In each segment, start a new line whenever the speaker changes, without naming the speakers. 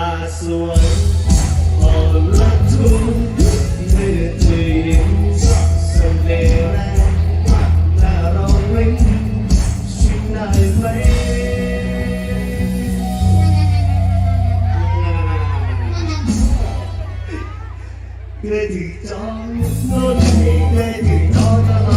อาสวยอ่อนละทุ่มเมื่อเธอยิ้มสำเราร้องเว้ได้ไหมเคยถึงจองโน่นเคยถึงจอง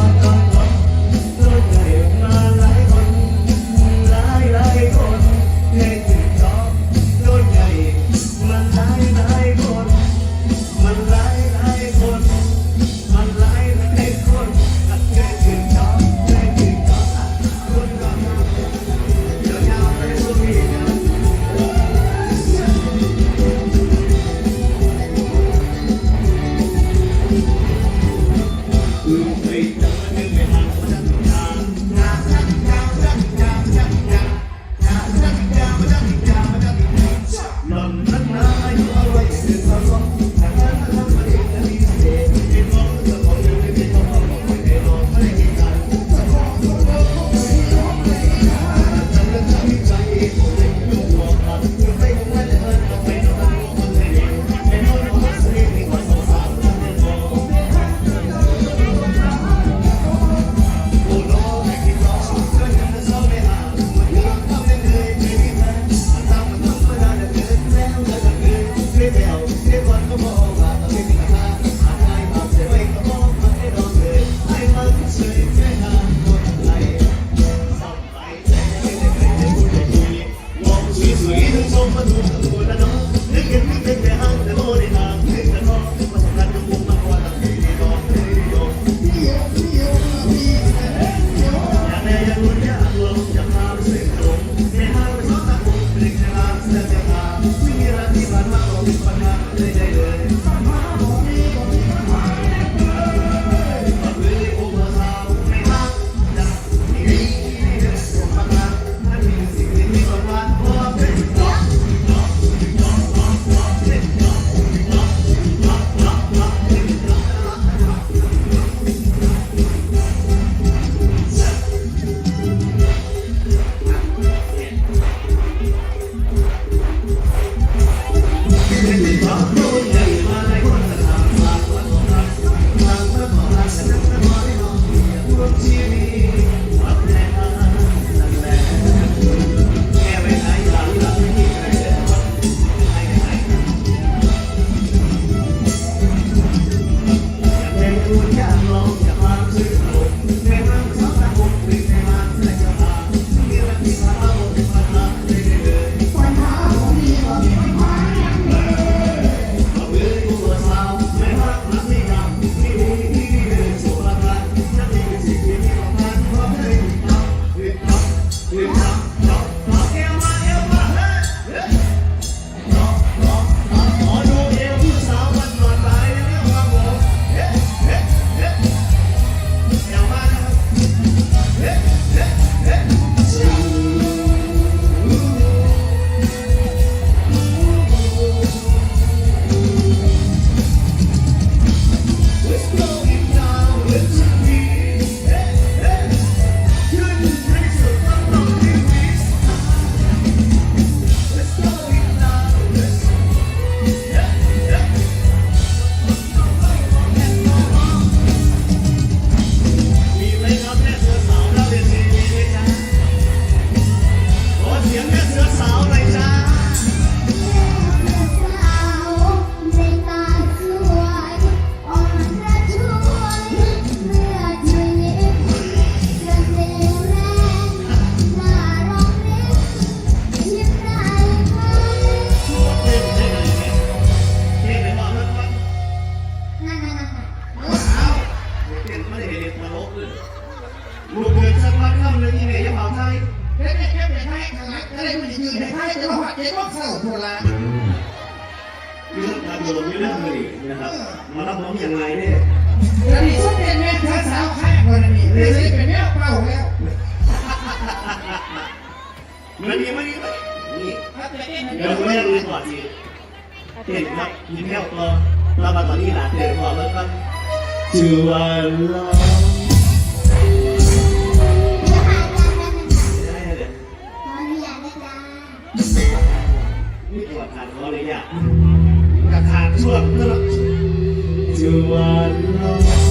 ขนาดอะไรมันยืนในไพ่แต่ว่าหัดเจ๊ก็เข้าโทรละเร่องตำรวจไม่เรื่องเลยนะครับ มารับน้องอย่างไรเนี่ย
นนี้ฉันเป็นแม่ค้าสาวข้นนี้เลยเป็นแม่เป้าแล้ว
มันดีมันดีมัน
ดีเดี๋
วคุณแม่ดูก่อนสิเห็นครับยิ้มแย้ตัวเรามาตอนนี้หลานเด็วพอแล้วก็ชื่อว่าลา ขาดขออนุญาตกระทาดช่วงเพื่อจวนลง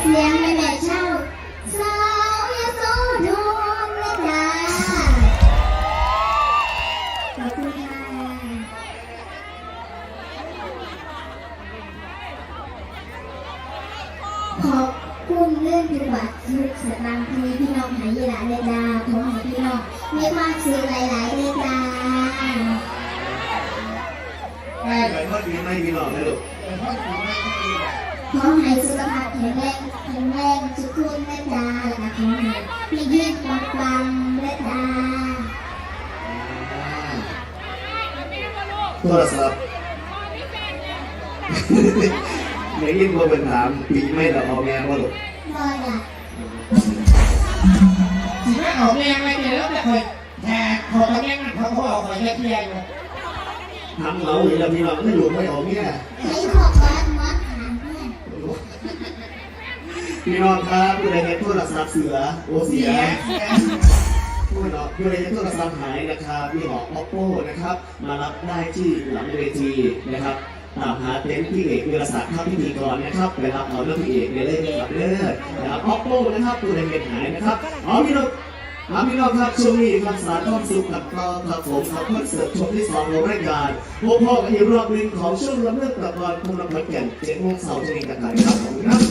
เสี
ยงแม่แม่เช่าสาวยโสธรเลยจ้าขอบคุณค่ะขอบคุณเรื่องจังหวัดสุขสตางค์ที่พี่น้องหายหลาเลยดาขอให้พี่น้องมีความสุขหลายๆเลยดา
แม่
เหมือนว่าดีไม่มีหลอกเลยลูก
เป็นพ่อปู่แม่ก็ดีแหละ
ขอให้สุขภาพแข็งแรง
โทรศัพท์เดี๋ยวยิ่งกว่าเป็นถามปีไม่แต่พอแม่ว่าลูก
รอยอะ
สิแม่ออกแรงไปเดี๋ยวแต่คอยแทกเขาตะแง่งเขาเขาเอาคอยเทียนอยู่
ทำเหงาอยู่แล้วพี่น้องไม่อยู่ไม่ออกเนี่ย
ใช้ขอบวัดมัดหางเพื่อน
พี่น้องครับอยู่ในเน็ตโทรศัพท์เสือโอเสี
เสี
ย
ยเสีย
ผู้น้องอยู่ในเน็ตโทรศัพท์หายนะครับพี่หอ oppo นะครับ มารับได้ที่หลังเวทีนะครับตามหาเต็นท์พี่เอกวิรศักดิ์ครับพิธีกรนะครับไปรับเอาเรื่องพี่เอกในเรื่องกับเรื่องนะครับ oppo นะครับตัวในเน็ตหายนะครับเอาพี่น้องครับพี่น้องครับช่วงนี้ครับสารความสุขกับต่อครับผมครับคอนเสิร์ตช่วงที่สองของรายการพบพ่อกันอีกรอบหนึ่งของช่วงลำเลิกกับรอนคงลำพันแก่นเจ็ดโมงเสาร์จะมีกันไหนครับผมครับ